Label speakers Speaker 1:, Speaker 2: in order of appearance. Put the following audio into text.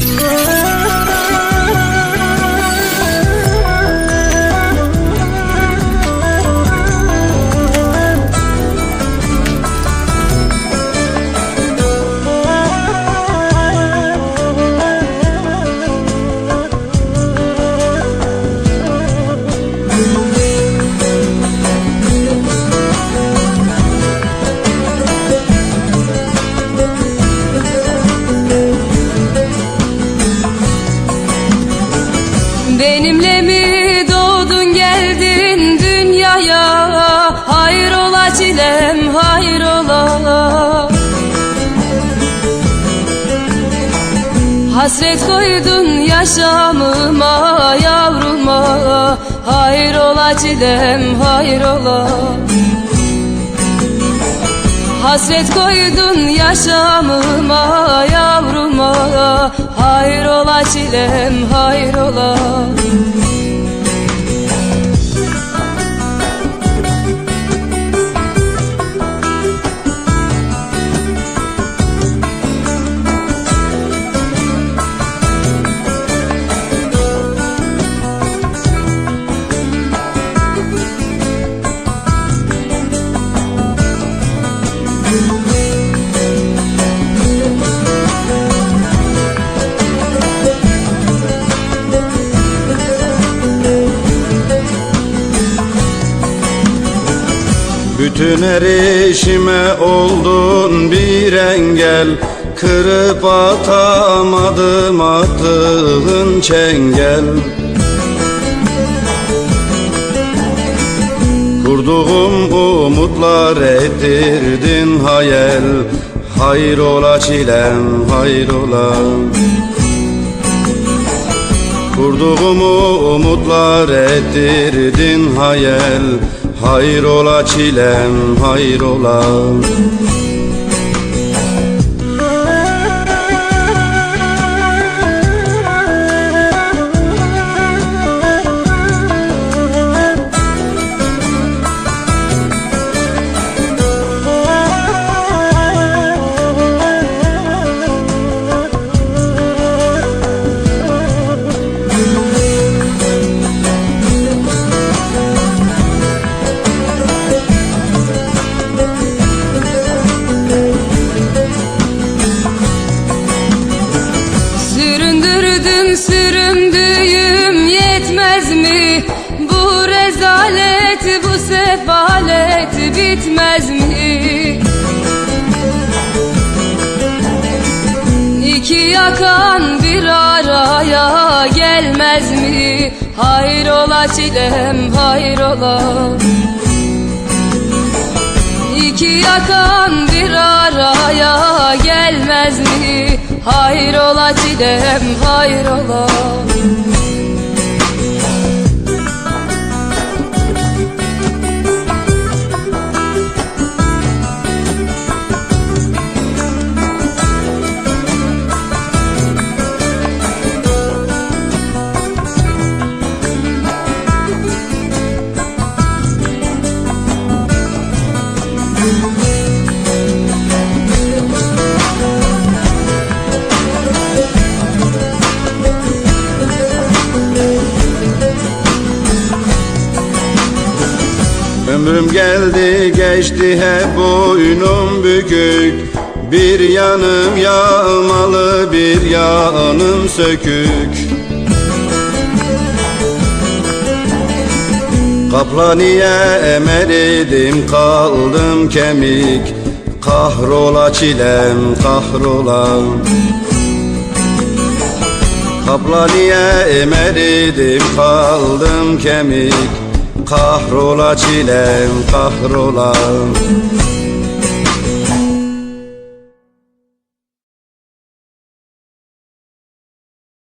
Speaker 1: Oh. Benimle mi doğdun geldin dünyaya? Hayrola çilem hayrola. Hasret koydun yaşamıma yavruma. Hayrola çilem hayrola. Hasret koydun yaşamıma yavruma Hayrola çilem hayrola
Speaker 2: Bütün erişime oldun bir engel. Kırıp atamadım attığın çengel. Kurduğum umutlar ettirdin hayal. Hayrola çilem hayrola. Kurduğum umutlar ettirdin hayal Hayrola çilem hayrola
Speaker 1: rezalet bu sefalet bitmez mi? İki yakan bir araya gelmez mi? Hayrola çilem hayrola İki yakan bir araya gelmez mi? Hayrola çilem hayrola
Speaker 2: Ömrüm geldi geçti hep boynum bükük. Bir yanım yağmalı bir yanım sökük. Kaplaniye emeridim kaldım kemik. Kahrola çilem kahrola. Kaplaniye emeridim kaldım kemik Kahrola çilem kahrola